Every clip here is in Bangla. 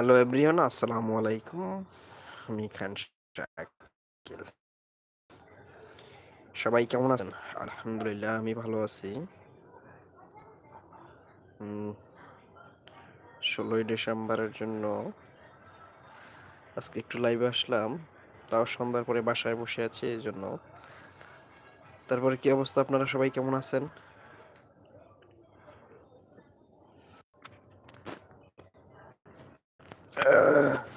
হ্যালো এভরিওয়ান আসসালামু আলাইকুম আমি খান শাকিল। সবাই কেমন আছেন? আলহামদুলিল্লাহ, আমি ভালো আছি। ষোলোই ডিসেম্বরের জন্য আজকে একটু লাইভে আসলাম। তাও সন্ধ্যার পরে বাসায় বসে আছি এই জন্য তারপরে কি অবস্থা? আপনারা সবাই কেমন আছেন? 哎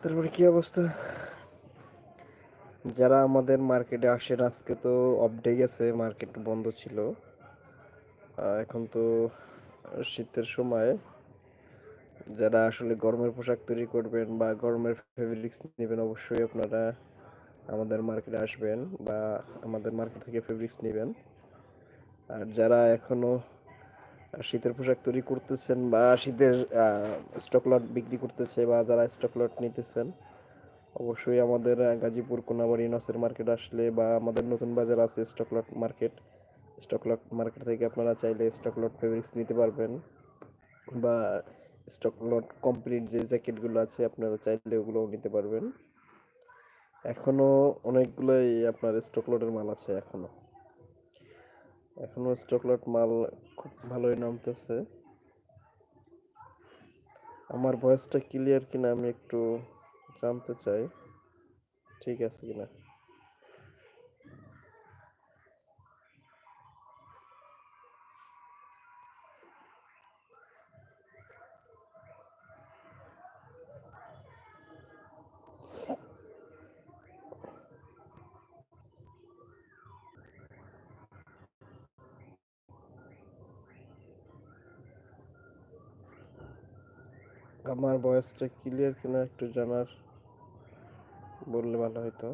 তারপরে কি অবস্থা? যারা আমাদের মার্কেটে আসেন, আজকে তো অফ ডে গেছে মার্কেট বন্ধ ছিল। এখন তো শীতের সময়। যারা আসলে গরমের পোশাক তৈরি করবেন বা গরমের ফেব্রিক্স নেবেন, অবশ্যই আপনারা আমাদের মার্কেটে আসবেন বা আমাদের মার্কেট থেকে ফেব্রিক্স নেবেন। আর যারা এখনও শীতের পোশাক তৈরি করতেছেন বা শীতের স্টক লট বিক্রি করতেছে বা যারা স্টক লট নিতেছেন, অবশ্যই আমাদের গাজীপুর কোনাবাড়ি নসের মার্কেট আসলে বা আমাদের নতুন বাজার আছে stock lot market stock lot market থেকে আপনারা চাইলে স্টক লট ফেব্রিক্স নিতে পারবেন বা স্টক লট কমপ্লিট যে জ্যাকেটগুলো আছে আপনারা চাইলে ওগুলোও নিতে পারবেন। এখনও অনেকগুলোই আপনার স্টক লটের মাল আছে এখনও এখনও চকলেট লট মাল খুব ভালোই নামতেছে। আমার ভয়েসটা ক্লিয়ার কিনা আমি একটু জানতে চাই, ঠিক আছে কিনা? আমার বয়সটা ক্লিয়ার কিনা একটু জানার বললে ভালো হতো